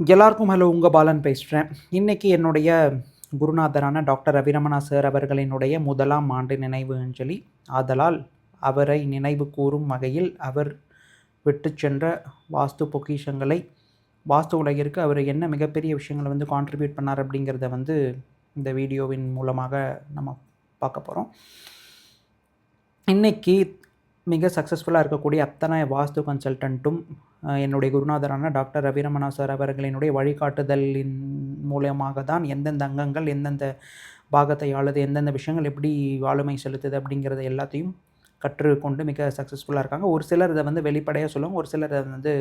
எல்லாருக்கும் ஹலோ உங்கள் பாலன் பேசுகிறேன் இன்றைக்கி என்னுடைய குருநாதரான டாக்டர் ரவிரமணா சார் அவர்களினுடைய முதலாம் ஆண்டு நினைவு அஞ்சலி. ஆதலால் அவரை நினைவு கூறும் வகையில் அவர் விட்டு சென்ற வாஸ்து பொக்கிஷங்களை வாஸ்து உலகிற்கு அவர் என்ன மிகப்பெரிய விஷயங்களை வந்து கான்ட்ரிபியூட் பண்ணார் அப்படிங்கிறத வந்து இந்த வீடியோவின் மூலமாக நம்ம பார்க்க போகிறோம் இன்றைக்கி மிக சக்ஸஸ்ஃபுல்லாக இருக்கக்கூடிய அத்தனை வாஸ்து கன்சல்டண்ட்டும் என்னுடைய குருநாதரான டாக்டர் ரவிரமணா சார் அவர்களினுடைய வழிகாட்டுதலின் மூலமாக தான் எந்தெந்த அங்கங்கள் எந்தெந்த பாகத்தை ஆளுது எந்தெந்த விஷயங்கள் எப்படி ஆளுமை செலுத்துது அப்படிங்கிறத எல்லாத்தையும் கற்றுக்கொண்டு மிக சக்ஸஸ்ஃபுல்லாக இருக்காங்க. ஒரு சிலர் இதை வந்து வெளிப்படையாக சொல்லுவாங்க ஒரு சிலர் அதை வந்து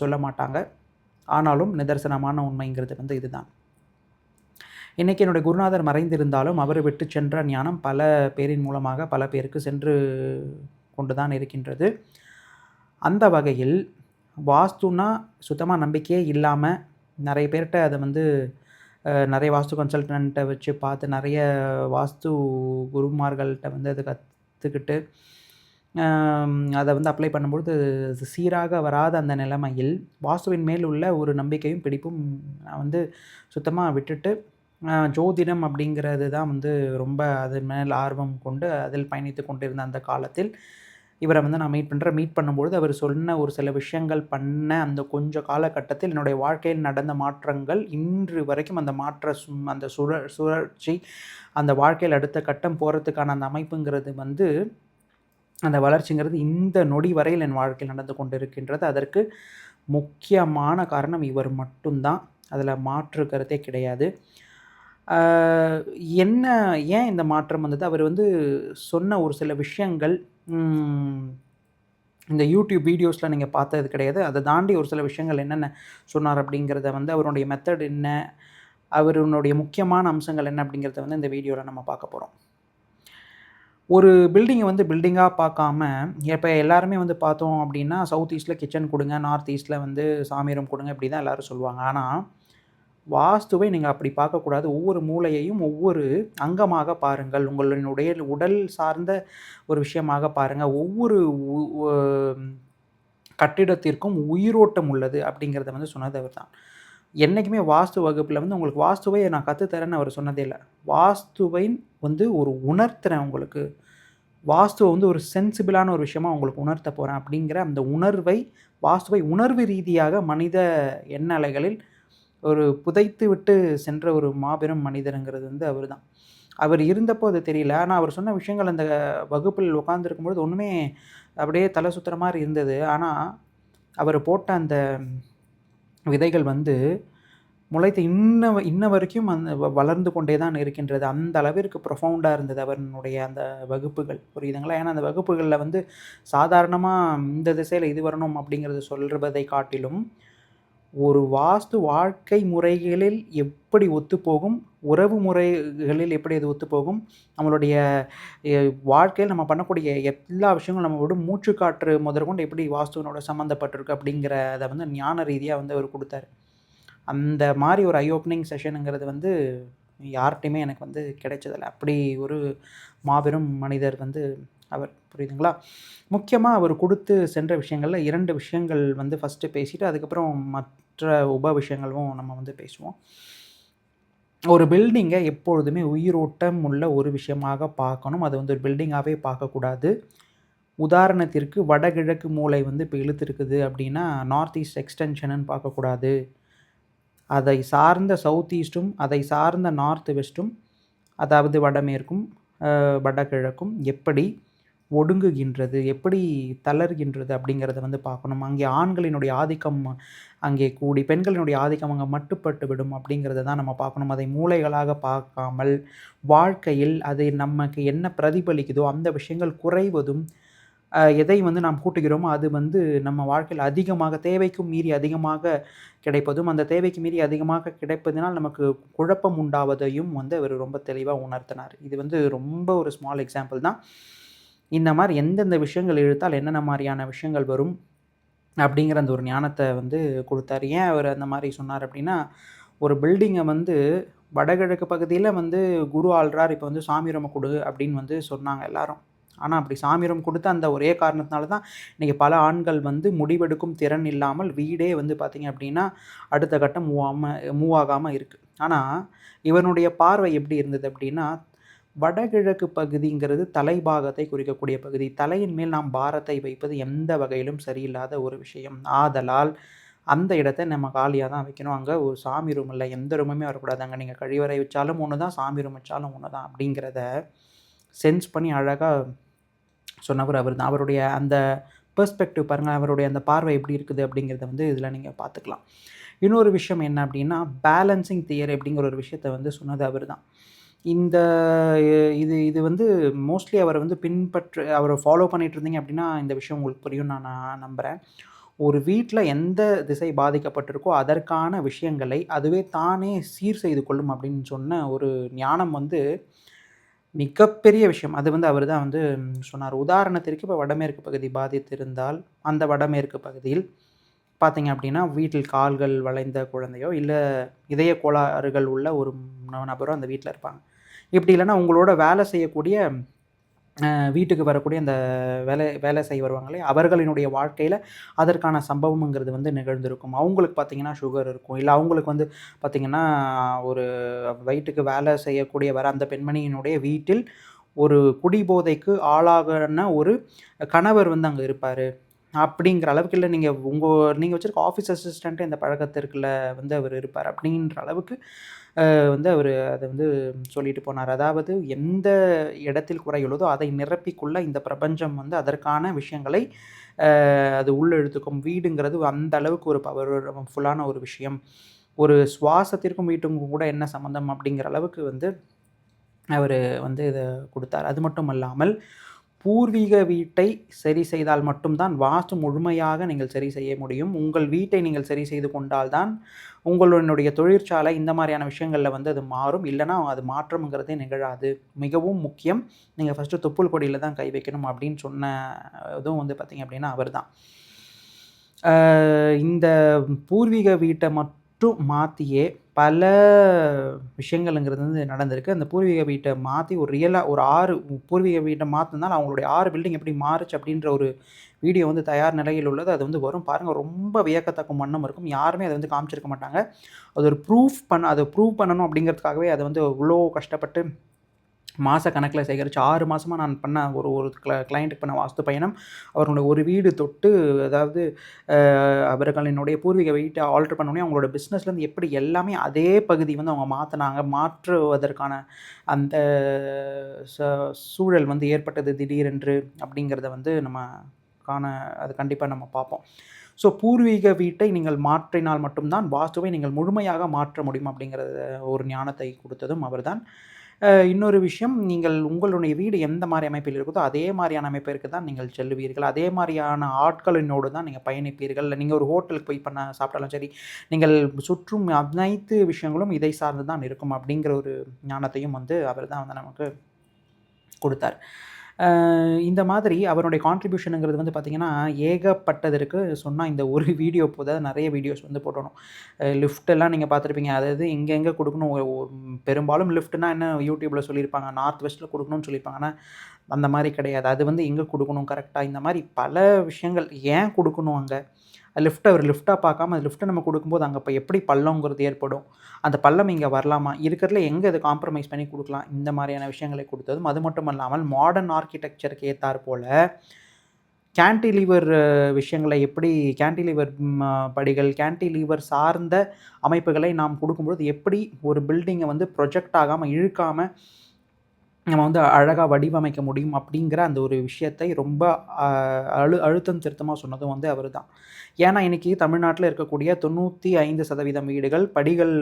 சொல்ல மாட்டாங்க. ஆனாலும் நிதர்சனமான உண்மைங்கிறது வந்து இதுதான். இன்றைக்கி என்னுடைய குருநாதர் மறைந்திருந்தாலும் அவரை விட்டு சென்ற ஞானம் பல பேரின் மூலமாக பல பேருக்கு சென்று கொண்டு தான் இருக்கின்றது. அந்த வகையில் வாஸ்துனா சுத்தமாக நம்பிக்கையே இல்லாமல் நிறைய பேர்கிட்ட அதை வந்து நிறைய வாஸ்து கன்சல்டன்ட்டை வச்சு பார்த்து நிறைய வாஸ்து குருமார்கள்கிட்ட வந்து அதை கற்றுக்கிட்டு அதை வந்து அப்ளை பண்ணும்பொழுது சீராக வராத அந்த நிலைமையில் வாஸ்துவின் மேல் உள்ள ஒரு நம்பிக்கையும் பிடிப்பும் நான் வந்து சுத்தமாக விட்டுட்டு ஜோதிடம் அப்படிங்கிறது தான் வந்து ரொம்ப அது மேல் ஆர்வம் கொண்டு அதில் பயணித்து கொண்டிருந்த அந்த காலத்தில் இவரை வந்து நான் மீட் பண்ணுறேன் மீட் பண்ணும்பொழுது அவர் சொன்ன ஒரு சில விஷயங்கள் பண்ண அந்த கொஞ்ச காலகட்டத்தில் என்னுடைய வாழ்க்கையில் நடந்த மாற்றங்கள் இன்று வரைக்கும் அந்த மாற்ற சும் அந்த சுழ சுழற்சி அந்த வாழ்க்கையில் அடுத்த கட்டம் போகிறதுக்கான அந்த அமைப்புங்கிறது வந்து அந்த வளர்ச்சிங்கிறது இந்த நொடி வரையில் என் வாழ்க்கையில் நடந்து கொண்டிருக்கின்றது. அதற்கு முக்கியமான காரணம் இவர் மட்டும்தான். அதில் மாற்று கருத்தே கிடையாது. என்ன ஏன் இந்த மாற்றம் வந்தது? அவர் வந்து சொன்ன ஒரு சில விஷயங்கள் இந்த யூடியூப் வீடியோஸில் நீங்கள் பார்த்தது கிடையாது. அதை தாண்டி ஒரு சில விஷயங்கள் என்னென்ன சொன்னார் அப்படிங்கிறத வந்து அவருடைய மெத்தட் என்ன? அவருடைய முக்கியமான அம்சங்கள் என்ன அப்படிங்கிறத வந்து இந்த வீடியோவில் நம்ம பார்க்க போகிறோம் ஒரு பில்டிங்கை வந்து பில்டிங்காக பார்க்காம இப்போ எல்லாருமே வந்து பார்த்தோம் அப்படின்னா சவுத் ஈஸ்ட்டில் கிச்சன் கொடுங்க நார்த் ஈஸ்ட்டில் வந்து சாமி ரூம் கொடுங்க இப்படி தான் எல்லோரும் சொல்லுவாங்க. ஆனால் வாஸ்துவை நீங்கள் அப்படி பார்க்கக்கூடாது. ஒவ்வொரு மூளையையும் ஒவ்வொரு அங்கமாக பாருங்கள். உங்களுடைய உடல் சார்ந்த ஒரு விஷயமாக பாருங்கள் ஒவ்வொரு உ- கட்டிடத்திற்கும் உயிரோட்டம் உள்ளது அப்படிங்கிறத வந்து சொன்னது அவர் தான். என்றைக்குமே வாஸ்து வகுப்பில் வந்து உங்களுக்கு வாஸ்துவை நான் கற்றுத்தரேன்னு அவர் சொன்னதே இல்லை. வாஸ்துவை வந்து ஒரு உணர்த்துறேன் உங்களுக்கு. வாஸ்துவை வந்து ஒரு சென்சிபிளான ஒரு விஷயமா உங்களுக்கு உணர்த்த போகிறேன் அப்படிங்கிற அந்த உணர்வை வாஸ்துவை உணர்வு ரீதியாக மனித எண்ணலைகளில் ஒரு புதைத்து விட்டு சென்ற ஒரு மாபெரும் மனிதருங்கிறது வந்து அவர் தான் அவர் இருந்தப்போ அது தெரியல. ஆனால் அவர் சொன்ன விஷயங்கள் அந்த வகுப்பில் உட்காந்துருக்கும்பொழுது ஒன்றுமே அப்படியே தலை சுத்துற மாதிரி இருந்தது. ஆனால் அவர் போட்ட அந்த விதைகள் வந்து முளைத்து இன்ன வ- இன்ன வரைக்கும் அந்த வ- வளர்ந்து கொண்டே தான் இருக்கின்றது. அந்த அளவிற்கு ப்ரொஃபவுண்டாக இருந்தது அவனுடைய அந்த வகுப்புகள். புரியுதுங்களா? ஏன்னா அந்த வகுப்புகளில் வந்து சாதாரணமாக இந்த திசையில் இது வரணும் அப்படிங்கிறது சொல்கிறதை காட்டிலும் ஒரு வாஸ்து வாழ்க்கை முறைகளில் எப்படி ஒத்துப்போகும்? உறவு முறைகளில் எப்படி அது ஒத்துப்போகும்? நம்மளுடைய வாழ்க்கையில் நம்ம பண்ணக்கூடிய எல்லா விஷயங்களும் நம்மளோட மூச்சுக்காற்று முதற்கொண்டு எப்படி வாஸ்துவினோட சம்மந்தப்பட்டிருக்கு அப்படிங்கிறத வந்து ஞான ரீதியாக வந்து அவர் கொடுத்தாரு. அந்த மாதிரி ஒரு ஐ ஓப்பனிங் செஷனுங்கிறது வந்து யார்கிட்டையுமே எனக்கு வந்து கிடைச்சதில்ல. அப்படி ஒரு மாபெரும் மனிதர் வந்து அவர் புரியுதுங்களா? முக்கியமாக அவர் கொடுத்து சென்ற விஷயங்களில் இரண்டு விஷயங்கள் வந்து ஃபஸ்ட்டு பேசிவிட்டு அதுக்கப்புறம் மற்ற உப விஷயங்களும் நம்ம வந்து பேசுவோம். ஒரு பில்டிங்கை எப்பொழுதுமே உயிரோட்டம் உள்ள ஒரு விஷயமாக பார்க்கணும். அது வந்து ஒரு பில்டிங்காகவே பார்க்கக்கூடாது. உதாரணத்திற்கு வடகிழக்கு மூளை வந்து இப்போ இழுத்துருக்குது அப்படின்னா நார்த் ஈஸ்ட் எக்ஸ்டென்ஷனுன்னு பார்க்கக்கூடாது. அதை சார்ந்த சவுத் ஈஸ்ட்டும் அதை சார்ந்த நார்த் வெஸ்ட்டும் அதாவது வடமேற்கும் வடகிழக்கும் எப்படி ஒடுங்குகின்றது எப்படி தளர்கின்றது அப்படிங்கிறத வந்து பார்க்கணும். அங்கே ஆண்களினுடைய ஆதிக்கம் அங்கே கூடி பெண்களினுடைய ஆதிக்கம் அங்கே மட்டுப்பட்டு விடும் அப்படிங்கிறத தான் நம்ம பார்க்கணும். அதை மூளைகளாக பார்க்காமல் வாழ்க்கையில் அது நமக்கு என்ன பிரதிபலிக்குதோ அந்த விஷயங்கள் குறைவதும் எதை வந்து நாம் கூட்டுகிறோமோ அது வந்து நம்ம வாழ்க்கையில் அதிகமாக தேவைக்கும் மீறி அதிகமாக கிடைப்பதும் அந்த தேவைக்கு மீறி அதிகமாக கிடைப்பதனால் நமக்கு குழப்பம் உண்டாவதையும் வந்து அவர் ரொம்ப தெளிவாக உணர்த்தினார். இது வந்து ரொம்ப ஒரு ஸ்மால் எக்ஸாம்பிள் தான். இந்த மாதிரி எந்தெந்த விஷயங்கள் இழுத்தால் என்னென்ன மாதிரியான விஷயங்கள் வரும் அப்படிங்கிற அந்த ஒரு ஞானத்தை வந்து கொடுத்தாரு. ஏன் அவர் அந்த மாதிரி சொன்னார் அப்படின்னா ஒரு பில்டிங்கை வந்து வடகிழக்கு பகுதியில் வந்து குரு ஆள்றார் இப்போ வந்து சாமிரம கொடு அப்படின்னு வந்து சொன்னாங்க எல்லாரும். ஆனால் அப்படி சாமிரம் கொடுத்த அந்த ஒரே காரணத்தினால தான் இன்றைக்கி பல ஆண்கள் வந்து முடிவெடுக்கும் திறன் இல்லாமல் வீடே வந்து பார்த்திங்க அப்படின்னா அடுத்த கட்டம் மூவ் ஆகாமல் மூவ் ஆகாமல் இருக்குது ஆனால் இவனுடைய பார்வை எப்படி இருந்தது அப்படின்னா வடகிழக்கு பகுதிங்கிறது தலைபாகத்தை குறிக்கக்கூடிய பகுதி. தலையின் மேல் நாம் பாரத்தை வைப்பது எந்த வகையிலும் சரியில்லாத ஒரு விஷயம். ஆதலால் அந்த இடத்த நம்ம காலியாக தான் வைக்கணும். அங்கே ஒரு சாமி ரூம் இல்லை எந்த ரூமுமே வரக்கூடாது. அங்கே நீங்கள் கழிவறை வச்சாலும் ஒன்று தான் சாமி ரூம் வச்சாலும் ஒன்று தான் அப்படிங்கிறத சென்ஸ் பண்ணி அழகாக சொன்னவர் அவர் தான் அவருடைய அந்த பெர்ஸ்பெக்டிவ் பாருங்கள் அவருடைய அந்த பார்வை எப்படி இருக்குது அப்படிங்கிறத வந்து இதில் நீங்கள் பார்த்துக்கலாம். இன்னொரு விஷயம் என்ன அப்படின்னா பேலன்சிங் தியரி அப்படிங்கிற ஒரு விஷயத்தை வந்து சொன்னது அவர் தான் இந்த இது இது வந்து மோஸ்ட்லி அவரை வந்து பின்பற்று அவரை ஃபாலோ பண்ணிட்டு இருந்தீங்க அப்படின்னா இந்த விஷயம் உங்களுக்கு புரியும் நான் நான் நம்புகிறேன் ஒரு வீட்டில் எந்த திசை பாதிக்கப்பட்டிருக்கோ அதற்கான விஷயங்களை அதுவே தானே சீர் செய்து கொள்ளும் அப்படின்னு சொன்ன ஒரு ஞானம் வந்து மிகப்பெரிய விஷயம். அது வந்து அவர் தான் வந்து சொன்னார். உதாரணத்திற்கு இப்போ வடமேற்கு பகுதி பாதித்திருந்தால் அந்த வடமேற்கு பகுதியில் பார்த்தீங்க அப்படின்னா வீட்டில் கால்கள் வளைந்த குழந்தையோ இல்லை இதய கோளாறுகள் உள்ள ஒரு நபரோ அந்த வீட்டில் இருப்பாங்க. இப்படி இல்லைன்னா உங்களோட வேலை செய்யக்கூடிய வீட்டுக்கு வரக்கூடிய அந்த வேலை வேலை செய்ய வருவாங்களே அவர்களினுடைய வாழ்க்கையில் அதற்கான சம்பவம்ங்கிறது வந்து நிகழ்ந்திருக்கும். அவங்களுக்கு பார்த்திங்கன்னா சுகர் இருக்கும். இல்லை அவங்களுக்கு வந்து பார்த்திங்கன்னா ஒரு வயிற்றுக்கு வேலை செய்யக்கூடிய வர அந்த பெண்மணியினுடைய வீட்டில் ஒரு குடிபோதைக்கு ஆளாகன ஒரு கணவர் வந்து அங்கே இருப்பார். அப்படிங்கிற அளவுக்கு இல்லை நீங்கள் உங்கள் நீங்கள் வச்சுருக்க ஆஃபீஸ் அசிஸ்டண்ட்டு இந்த பழக்கத்திற்குள்ள வந்து அவர் இருப்பார். அப்படின்ற அளவுக்கு வந்து அவர் அதை வந்து சொல்லிட்டு போனார். அதாவது எந்த இடத்தில் குறையுள்ளதோ அதை நிரப்பிக்குள்ள இந்த பிரபஞ்சம் வந்து அதற்கான விஷயங்களை அது உள்ளெழுத்துக்கும். வீடுங்கிறது அந்த அளவுக்கு ஒரு பவர் ஃபுல்லான ஒரு விஷயம். ஒரு சுவாசத்திற்கும் வீட்டுக்கும் கூட என்ன சம்மந்தம் அப்படிங்கிற அளவுக்கு வந்து அவர் வந்து இதை கொடுத்தார். அது மட்டும் அல்லாமல் பூர்வீக வீட்டை சரி செய்தால் மட்டும்தான் வாஸ்து முழுமையாக நீங்கள் சரி செய்ய முடியும். உங்கள் வீட்டை நீங்கள் சரி செய்து கொண்டால்தான் உங்களுடைய தொழிற்சாலை இந்த மாதிரியான விஷயங்களில் வந்து அது மாறும். இல்லைனா அது மாற்றம்ங்கிறதே நிகழாது. மிகவும் முக்கியம். நீங்கள் ஃபஸ்ட்டு தொப்புள் கொடியில் தான் கை வைக்கணும் அப்படின்னு சொன்ன இதுவும் வந்து பார்த்திங்க அப்படின்னா அவர் தான் இந்த பூர்வீக வீட்டை மட்டும் மாற்றியே பல விஷயங்கள்ங்கிறது வந்து நடந்திருக்கு. அந்த பூர்வீக வீட்டை மாற்றி ஒரு ரியலாக ஒரு ஆறு பூர்வீக வீட்டை மாற்றினால அவங்களுடைய ஆறு பில்டிங் எப்படி மாறுச்சு அப்படின்ற ஒரு வீடியோ வந்து தயார் நிலையில் உள்ளது. அது வந்து வரும் பாருங்கள் ரொம்ப வியக்கத்தக்க வண்ணம் இருக்கும். யாருமே அதை வந்து காமிச்சிருக்க மாட்டாங்க. அது ஒரு ப்ரூஃப் பண்ண அதை ப்ரூவ் பண்ணணும் அப்படிங்கிறதுக்காகவே அதை வந்து இவ்வளோ கஷ்டப்பட்டு மாத கணக்கில் சேகரித்து ஆறு மாதமாக நான் பண்ண ஒரு ஒரு கிள கிளைண்ட்டுக்கு பண்ண வாஸ்து பயணம். அவர்களுடைய ஒரு வீடு தொட்டு அதாவது அவர்களினுடைய பூர்வீக வீட்டை ஆல்ட்ரு பண்ணோடனே அவங்களோட பிஸ்னஸ்லேருந்து எப்படி எல்லாமே அதே பகுதி வந்து அவங்க மாற்றினாங்க மாற்றுவதற்கான அந்த சூழல் வந்து ஏற்பட்டது திடீரென்று அப்படிங்கிறத வந்து நம்ம காண அது கண்டிப்பாக நம்ம பார்ப்போம். ஸோ பூர்வீக வீட்டை நீங்கள் மாற்றினால் மட்டும்தான் வாஸ்துவை நீங்கள் முழுமையாக மாற்ற முடியும் அப்படிங்கிறத ஒரு ஞானத்தை கொடுத்ததும் அவர்தான். இன்னொரு விஷயம் நீங்கள் உங்களுடைய வீடு எந்த மாதிரி அமைப்பில் இருக்குதோ அதே மாதிரியான அமைப்பிற்கு தான் நீங்கள் செல்லுவீர்கள். அதே மாதிரியான ஆட்களினோடு தான் நீங்கள் பயணிப்பீர்கள். இல்லை நீங்கள் ஒரு ஹோட்டலுக்கு போய் பண்ண சாப்பிட்டாலும் சரி நீங்கள் சுற்றும் அனைத்து விஷயங்களும் இதை சார்ந்து தான் இருக்கும் அப்படிங்கிற ஒரு ஞானத்தையும் வந்து அவர் தான் வந்து நமக்கு கொடுத்தார். இந்த மாதிரி அவருடைய கான்ட்ரிபியூஷனுங்கிறது வந்து பார்த்திங்கன்னா ஏகப்பட்டதற்கு சொன்னால் இந்த ஒரு வீடியோ போத நிறைய வீடியோஸ் வந்து போட்டணும் லிஃப்ட்டெல்லாம் நீங்கள் பார்த்துருப்பீங்க. அதாவது எங்கே எங்கே கொடுக்கணும்? பெரும்பாலும் லிஃப்ட்னா என்ன? யூடியூப்பில் சொல்லியிருப்பாங்க. நார்த் வெஸ்ட்டில் கொடுக்கணும்னு சொல்லியிருப்பாங்க. ஆனால் அந்த மாதிரி கிடையாது. அது வந்து எங்கே கொடுக்கணும் கரெக்டாக இந்த மாதிரி பல விஷயங்கள் ஏன் கொடுக்கணும் அங்கே? லிஃப்ட்டை ஒரு லிஃப்ட்டாக பார்க்காம அந்த லிஃப்ட்டை நம்ம கொடுக்கும்போது அங்கே இப்போ எப்படி பள்ளங்கிறது ஏற்படும். அந்த பள்ளம் இங்கே வரலாமா? இருக்கிறதுல எங்கே அதை காம்ப்ரமைஸ் பண்ணி கொடுக்கலாம்? இந்த மாதிரியான விஷயங்களை கொடுத்ததும் அது மட்டும் இல்லாமல் மாடர்ன் ஆர்கிடெக்சருக்கு ஏற்றார் போல் கேன்டிலீவர் விஷயங்களை எப்படி கேன்டிலீவர் படிகள் கேன்டிலீவர் சார்ந்த அமைப்புகளை நாம் கொடுக்கும்பொழுது எப்படி ஒரு பில்டிங்கை வந்து ப்ரொஜெக்ட் ஆகாமல் இழுக்காமல் நம்ம வந்து அழகாக வடிவமைக்க முடியும் அப்படிங்கிற அந்த ஒரு விஷயத்தை ரொம்ப அழு அழுத்தம் திருத்தமாக சொன்னதும் வந்து அவர் தான் ஏன்னா இன்றைக்கி தமிழ்நாட்டில் இருக்கக்கூடிய தொண்ணூற்றி ஐந்து சதவீதம் வீடுகள் படிகள்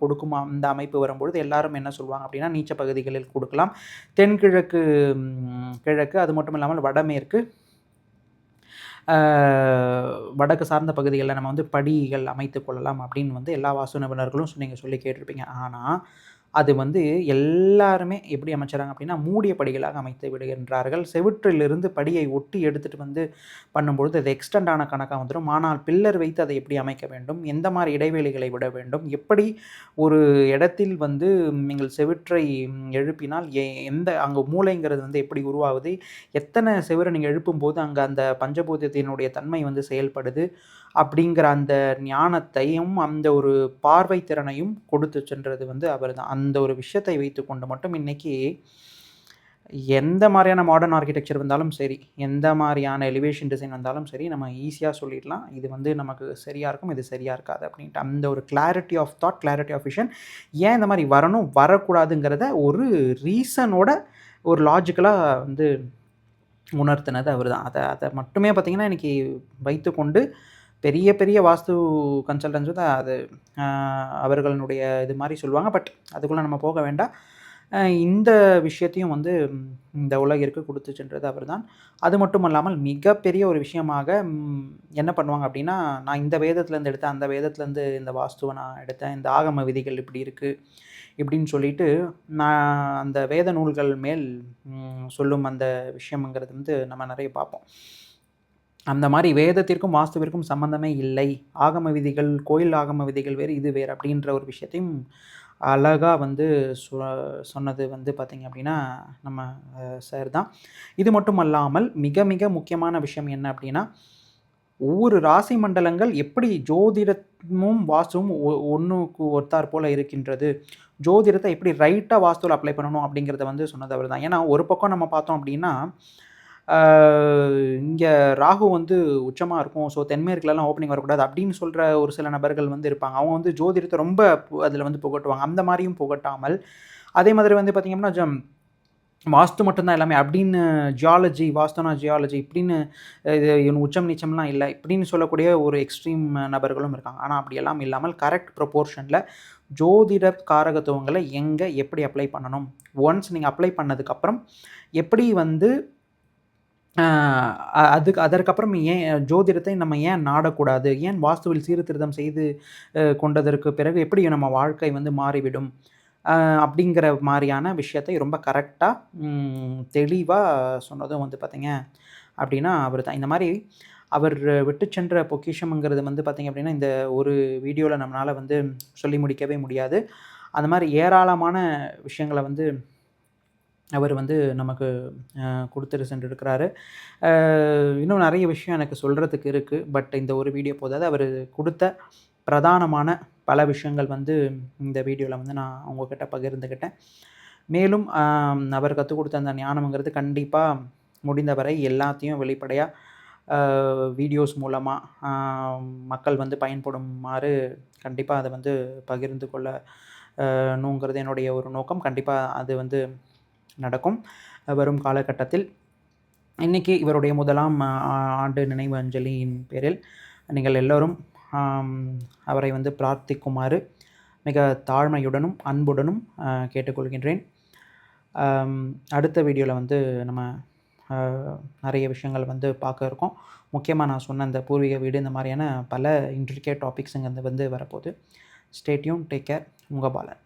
கொடுக்கும் அந்த அமைப்பு வரும்பொழுது எல்லாரும் என்ன சொல்லுவாங்க அப்படின்னா நீச்ச பகுதிகளில் கொடுக்கலாம். தென்கிழக்கு கிழக்கு அது மட்டும் இல்லாமல் வடமேற்கு வடக்கு சார்ந்த பகுதிகளில் நம்ம வந்து படிகள் அமைத்து கொள்ளலாம் அப்படின்னு வந்து எல்லா வாசு நிபுணர்களும் நீங்கள் சொல்லி கேட்டிருப்பீங்க. ஆனால் அது வந்து எல்லாருமே எப்படி அமைச்சாங்க அப்படின்னா மூடிய படிகளாக அமைத்து விடுகின்றார்கள். செவிற்றிலிருந்து படியை ஒட்டி எடுத்துகிட்டு வந்து பண்ணும்பொழுது அது எக்ஸ்டெண்ட் ஆன கணக்காக வந்துடும் ஆனால் பில்லர் வைத்து அதை எப்படி அமைக்க வேண்டும்? எந்த மாதிரி இடைவெளிகளை விட வேண்டும்? எப்படி ஒரு இடத்தில் வந்து நீங்கள் செவிற்றை எழுப்பினால் எந்த அங்கே மூளைங்கிறது வந்து எப்படி உருவாகுது? எத்தனை செவரை நீங்கள் எழுப்பும்போது அங்கே அந்த பஞ்சபூதத்தினுடைய தன்மை வந்து செயல்படுது? அப்படிங்கிற அந்த ஞானத்தையும் அந்த ஒரு பார்வை திறனையும் கொடுத்து சென்றது வந்து அவர் தான் அந்த ஒரு விஷயத்தை வைத்துக்கொண்டு மட்டும் இன்றைக்கி எந்த மாதிரியான மாடர்ன் ஆர்கிடெக்சர் வந்தாலும் சரி எந்த மாதிரியான எலிவேஷன் டிசைன் வந்தாலும் சரி நம்ம ஈஸியாக சொல்லிடலாம். இது வந்து நமக்கு சரியாக இருக்கும் இது சரியாக இருக்காது அப்படின்ட்டு அந்த ஒரு clarity of thought clarity of vision ஏன் இந்த மாதிரி வரணும் வரக்கூடாதுங்கிறத ஒரு ரீசனோட ஒரு லாஜிக்கலாக வந்து உணர்த்தினது அவர் தான் அதை அதை மட்டுமே பார்த்திங்கன்னா இன்றைக்கி வைத்துக்கொண்டு பெரிய பெரிய வாஸ்து கன்சல்டன்ஸ் வந்து அது அவர்களுடைய இது மாதிரி சொல்லுவாங்க. பட் அதுக்குள்ளே நம்ம போக வேண்டாம். இந்த விஷயத்தையும் வந்து இந்த உலகிற்கு கொடுத்து சென்றது அவர் தான் அது மட்டும் இல்லாமல் மிகப்பெரிய ஒரு விஷயமாக என்ன பண்ணுவாங்க அப்படின்னா நான் இந்த வேதத்துலேருந்து எடுத்தேன் அந்த வேதத்துலேருந்து இந்த வாஸ்துவை நான் எடுத்தேன் இந்த ஆகம விதிகள் இப்படி இருக்குது இப்படின்னு சொல்லிட்டு நான் அந்த வேத நூல்கள் மேல் சொல்லும் அந்த விஷயங்கிறது வந்து நம்ம நிறைய பார்ப்போம். அந்த மாதிரி வேதத்திற்கும் வாஸ்துவிற்கும் சம்மந்தமே இல்லை. ஆகம விதிகள் கோயில் ஆகம விதிகள் வேறு இது வேறு அப்படின்ற ஒரு விஷயத்தையும் அழகாக வந்து சொ சொன்னது வந்து பார்த்திங்க அப்படின்னா நம்ம சார் தான். இது மட்டும் அல்லாமல் மிக மிக முக்கியமான விஷயம் என்ன அப்படின்னா ஒவ்வொரு ராசி மண்டலங்கள் எப்படி ஜோதிடமும் வாஸ்துவும் ஒன்றுக்கு ஒருத்தார் போல் இருக்கின்றது ஜோதிடத்தை எப்படி ரைட்டாக வாஸ்துவில் அப்ளை பண்ணணும் அப்படிங்கிறத வந்து சொன்னது அவர் தான் ஏன்னா ஒரு பக்கம் நம்ம பார்த்தோம் அப்படின்னா இங்கே ராகு வந்து உச்சமாக இருக்கும். ஸோ தென்மேற்குலலாம் ஓப்பனிங் வரக்கூடாது அப்படின்னு சொல்கிற ஒரு சில நபர்கள் வந்து இருப்பாங்க. அவங்க வந்து ஜோதிடத்தை ரொம்ப அதில் வந்து புகட்டுவாங்க. அந்த மாதிரியும் புகட்டாமல். அதே மாதிரி வந்து பார்த்திங்கன்னா ஜம் வாஸ்து மட்டும்தான் எல்லாமே. அப்படின்னு ஜியாலஜி வாஸ்துனா ஜியாலஜி இப்படின்னு இது உச்சம் நீச்சம்லாம் இல்லை. இப்படின்னு சொல்லக்கூடிய ஒரு எக்ஸ்ட்ரீம் நபர்களும் இருக்காங்க. ஆனால் அப்படி எல்லாம் இல்லாமல் கரெக்ட் ப்ரொப்போர்ஷனில் ஜோதிட காரகத்துவங்களை எங்கே எப்படி அப்ளை பண்ணணும்? ஒன்ஸ் நீங்கள் அப்ளை பண்ணதுக்கப்புறம் எப்படி வந்து அதுக்கு அதற்கப்புறம் ஏன் ஜோதிடத்தை நம்ம ஏன் நாடக்கூடாது? ஏன் வாஸ்துவில் சீர்திருத்தம் செய்து கொண்டதற்கு பிறகு எப்படி நம்ம வாழ்க்கை வந்து மாறிவிடும்? அப்படிங்கிற மாதிரியான விஷயத்தை ரொம்ப கரெக்டாக தெளிவாக சொன்னதும் வந்து பார்த்திங்க அப்படின்னா அவர் தான் இந்த மாதிரி அவர் விட்டு சென்ற பொக்கிஷம்ங்கிறது வந்து பார்த்திங்க அப்படின்னா இந்த ஒரு வீடியோவில் நம்மளால் வந்து சொல்லி முடிக்கவே முடியாது. அந்த மாதிரி ஏராளமான விஷயங்களை வந்து அவர் வந்து நமக்கு கொடுத்துட்டு சென்றிருக்கிறாரு. இன்னும் நிறைய விஷயம் எனக்கு சொல்கிறதுக்கு இருக்குது பட் இந்த ஒரு வீடியோ போதாது. அவர் கொடுத்த பிரதானமான பல விஷயங்கள் வந்து இந்த வீடியோவில் வந்து நான் உங்ககிட்ட பகிர்ந்துக்கிட்டேன் மேலும் அவர் கற்றுக் கொடுத்த அந்த ஞானம்ங்கிறது கண்டிப்பாக முடிந்தவரை எல்லாத்தையும் வெளிப்படையாக வீடியோஸ் மூலமாக மக்கள் வந்து பயன்படுமாறு கண்டிப்பாக அதை வந்து பகிர்ந்து கொள்ள நூங்கிறது என்னுடைய ஒரு நோக்கம். கண்டிப்பாக அது வந்து நடக்கும். வரும் காலகட்டத்தில் இன்றைக்கி இவருடைய முதலாம் ஆண்டு நினைவு அஞ்சலியின் பேரில் நீங்கள் எல்லோரும் அவரை வந்து பிரார்த்திக்குமாறு மிக தாழ்மையுடனும் அன்புடனும் கேட்டுக்கொள்கின்றேன். அடுத்த வீடியோவில் வந்து நம்ம நிறைய விஷயங்கள் வந்து பார்க்க இருக்கோம். முக்கியமாக நான் சொன்ன இந்த பூர்வீக வீடு இந்த மாதிரியான பல இன்ட்ரிகேட் டாபிக்ஸுங்க வந்து வரப்போகுது. ஸ்டேட்யூன் டேக் கேர் உங்கள் பாலன்.